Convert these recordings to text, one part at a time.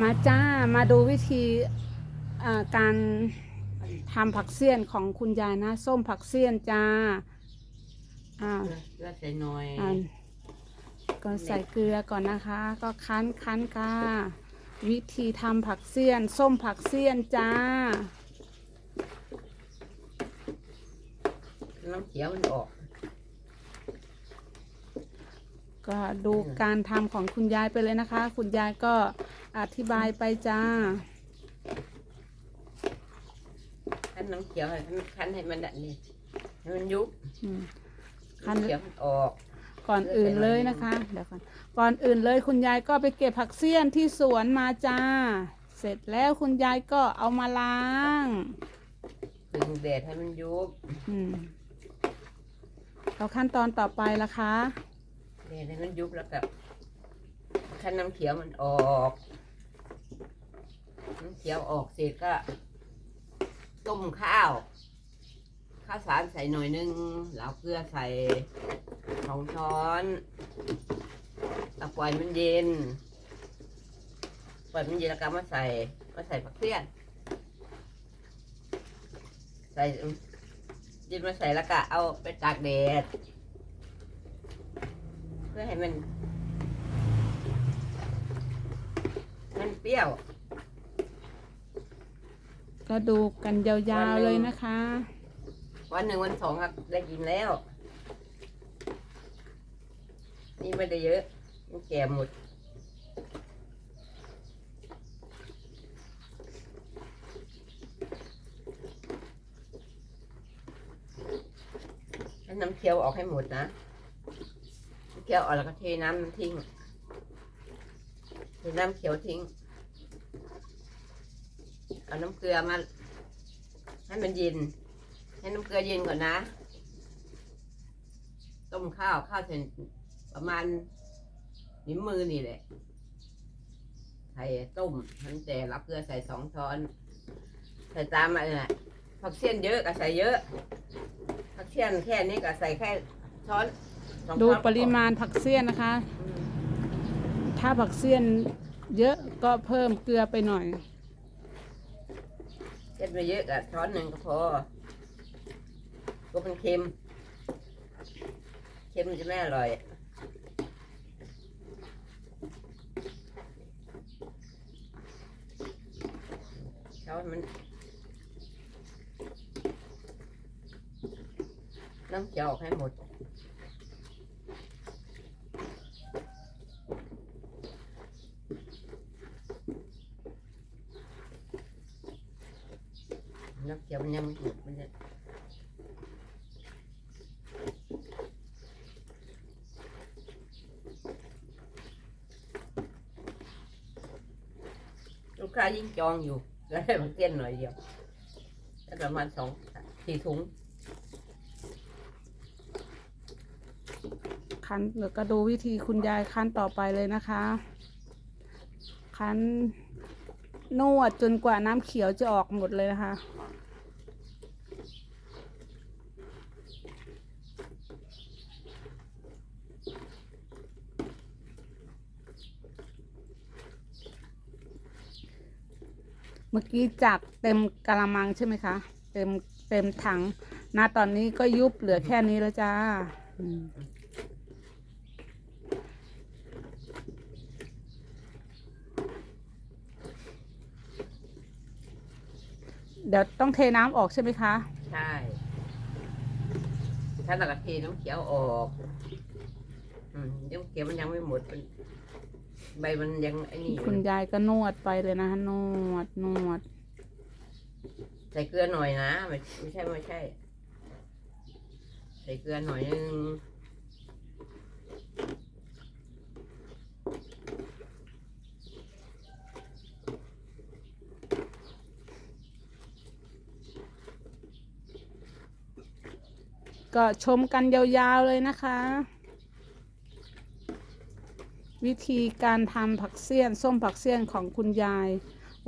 มาจ้ามาดูวิธีอ่าการทำผักเสี้ยนของคุณยายนะ ส้มผักเสี้ยนจ้าอ่าเลือดใส่หน่อยอ่าก็ใส่เกลือก่อนนะคะ ก็คั้นคั้นค่ะ วิธีทำผักเสี้ยน ส้มผักเสี้ยนจ้าน้ำเขียวมันออก ก็ดูการทำของคุณยายไปเลยนะคะ คุณยายก็อธิบายไปจ้า คั้นน้ำเขียวให้มันคั้นให้มันดันนี่ให้มันยุบอืมคั้นน้ำเขียวมันออก ก่อนอื่นเลยนะคะเดี๋ยวก่อนก่อนอื่นเลยคุณยายก็ไปเก็บผักเสี้ยนที่สวนมาจ้า เสร็จแล้วคุณยายก็เอามาล้าง ถึงแดดให้มันยุบ อืมเอาขั้นตอนต่อไปละคะ แดดให้มันยุบแล้วก็คั้นน้ำเขียวมันออกน้ำเขียวออกเสร็จก็ ต้มข้าว ข้าวสารใส่หน่อยนึงแล้วเกลือใส่สองช้อนแล้วปล่อยมันเย็นปล่อยมันเย็นแล้วก็มาใส่มาใส่ผักเสี้ยนใส่เย็นมาใส่แล้วก็เอาไปตากแดด เพื่อให้มัน มันเปรี้ยวก็ดูกันยาวๆเลยนะคะ วันหนึ่งวันสองครับได้กินแล้ว นี่ไม่ได้เยอะมันแก่หมดให้น้ำเคี่ยวออกให้หมดนะียวออกแล้วก็เทน้ำทิ้งเทน้ำเขียวทิ้ง เอาน้ำเกลือมา ให้มันเย็น ให้น้ำเกลือเย็นก่อนนะ ต้มข้าวข้าวเสร็จประมาณนิ้วมือนี่แหละใส่ต้มทั้งแต่รับเกลือใส่สองช้อน ใส่ตามอะไรนะผักเสี้ยนเยอะก็ใส่เยอะผักเสี้ยนแค่นี้ก็ใส่แค่ช้อน ดูช้อนปริมาณผักเสี้ยนนะคะอืมถ้าผักเสี้ยนเยอะก็เพิ่มเกลือไปหน่อยเส้นไม่เยอะก็ช้อนหนึ่งก็พอ ก็มันเค็ม เค็มมันจะไม่อร่อยช้อนมันน้ำเขียวออกให้หมด น้ำเขียวมันยังไม่หมดมันจะลูกค้ายิ่งจองอยู่ก็ได้มาเต้นหน่อยเดียวได้ประมาณสองสี่ถุงคั้นเดี๋ยวก็ดูวิธีคุณยายคั้นต่อไปเลยนะคะ คั้น นวดจนกว่าน้ำเขียวจะออกหมดเลยนะคะ เมื่อกี้จากเต็มกะละมังใช่ไหมคะ เต็มเต็มถังณตอนนี้ก็ยุบเหลือแค่นี้แล้วจ้า เดี๋ยวต้องเทน้ำออกใช่ไหมคะ ใช่ถ้าเราก็เทน้ำเขียวออกอืมน้ำเขียวมันยังไม่หมดมันใบมันยังไอ้นี่อยู่คุณยายก็นวดไปเลยนะคะนวดนวด ใส่เกลือหน่อยนะไม่ไม่ใช่ไม่ใช่ ใส่เกลือหน่อยนึง ก็ชมกันยาวๆเลยนะคะ วิธีการทำผักเสี้ยน ส้มผักเสี้ยนของคุณยาย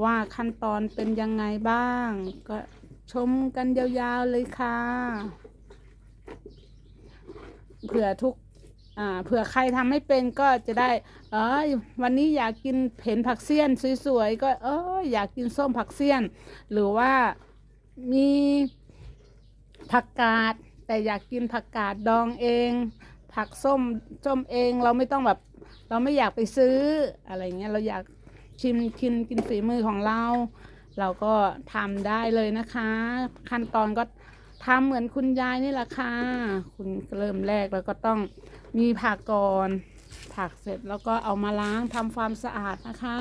ว่าขั้นตอนเป็นยังไงบ้าง ก็ชมกันยาวๆเลยค่ะเผื่อทุกอ่าเผื่อใครทำไม่เป็นก็จะได้ เอ้ยวันนี้อยากกินเห็นผักเสี้ยนสวยๆก็เอออยากกินส้มผักเสี้ยน หรือว่ามีผักกาด แต่อยากกินผักกาดดองเอง ผักส้มส้มเองเราไม่ต้องแบบ เราไม่อยากไปซื้ออะไรเงี้ยเราอยากชิมกินกินฝีมือของเรา เราก็ทำได้เลยนะคะ ขั้นตอนก็ทำเหมือนคุณยายนี่แหละค่ะคุณเริ่มแรกแล้วก็ต้องมีผักก่อนผักเสร็จแล้วก็เอามาล้างทำความสะอาดนะคะ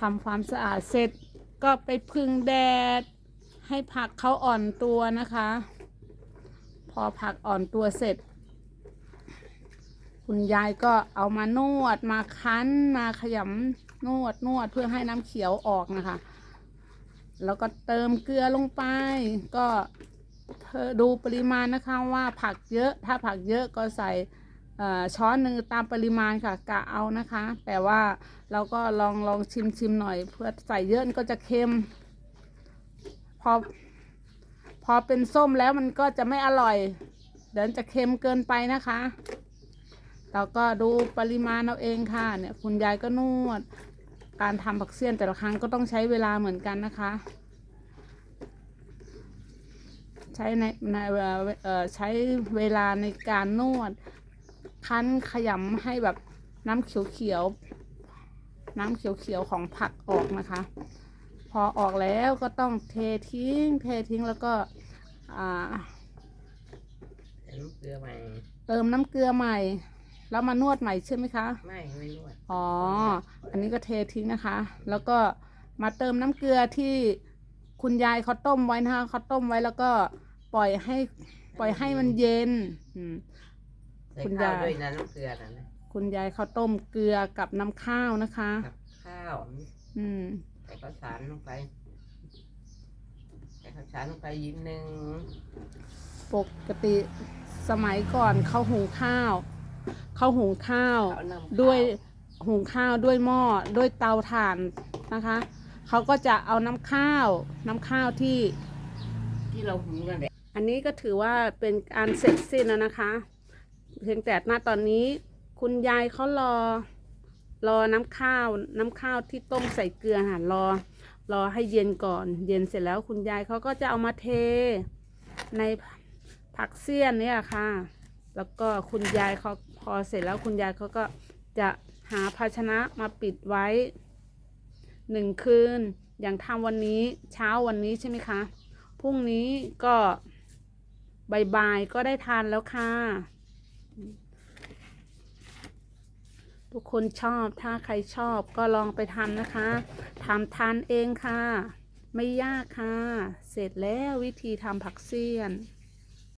ทำความสะอาดเสร็จก็ไปพึ่งแดด ให้ผักเขาอ่อนตัวนะคะ พอผักอ่อนตัวเสร็จ คุณยายก็เอามานวดมาคั้นมาขยำนวดนวดเพื่อให้น้ำเขียวออกนะคะ แล้วก็เติมเกลือลงไป ก็เธอดูปริมาณนะคะว่าผักเยอะถ้าผักเยอะก็ใส่ช้อนหนึ่งตามปริมาณค่ะกะเอานะคะ แต่ว่าเราก็ลองลองชิมชิมหน่อย เพื่อใส่เยอะก็จะเค็ม พอ พอเป็นส้มแล้วมันก็จะไม่อร่อย เดี๋ยวจะเค็มเกินไปนะคะเราก็ดูปริมาณเอาเองค่ะเนี่ยคุณยายก็นวด การทำผักเสี้ยนแต่ละครั้งก็ต้องใช้เวลาเหมือนกันนะคะ ใช้ในในเอ่อเอ่อใช้เวลาในการนวด คั้นขยำให้แบบน้ำเขียวๆ น้ำเขียวๆ ของผักออกนะคะ พอออกแล้วก็ต้องเททิ้ง เททิ้งแล้วก็ อ่าใส่น้ำเกลือใหม่เติมน้ำเกลือใหม่ แล้วมานวดใหม่ใช่ไหมคะ ไม่ไม่นวดอ๋อ อันนี้ก็เททิ้งนะคะ แล้วก็มาเติมน้ำเกลือที่คุณยายเขาต้มไว้นะคะเขาต้มไว้แล้วก็ปล่อยให้ ปล่อยให้มันเย็นอืม ใส่คุณข้าวยาย ด้วยนะน้ำเกลือนะนะคุณยายเขาต้มเกลือกับน้ำข้าวนะคะ กับข้าวอืม ใส่ข้าวสารลงไปใส่ ข้าวสารลงไปยิ้มหนึ่งปกติสมัยก่อนเขาหุงข้าวเขาหุงข้าวเอาน้ำข้าด้วยหุงข้าวด้วยหม้อด้วยเตาถ่านนะคะเขาก็จะเอาน้ำข้าวน้ำข้าวที่ ที่เราหุงกันแหละอันนี้ก็ถือว่าเป็นการเสร็จสิ้นแล้วนะคะ เพียงแต่ณตอนนี้คุณยายเขารอ รอน้ำข้าว น้ำข้าวที่ต้มใส่เกลือค่ะรอ รอให้เย็นก่อน เย็นเสร็จแล้วคุณยายเขาก็จะเอามาเทในผักเสี้ยนเนี่ยค่ะ แล้วก็คุณยายเขาพอเสร็จแล้วคุณยายเขาก็จะหาภาชนะมาปิดไว้หนึ่งคืน อย่างทำวันนี้เช้าวันนี้ใช่ไหมคะ พรุ่งนี้ก็บ่ายๆก็ได้ทานแล้วค่ะ ทุกคนชอบถ้าใครชอบก็ลองไปทำนะคะทำทานเองค่ะ ไม่ยากค่ะ เสร็จแล้ววิธีทำผักเสี้ยน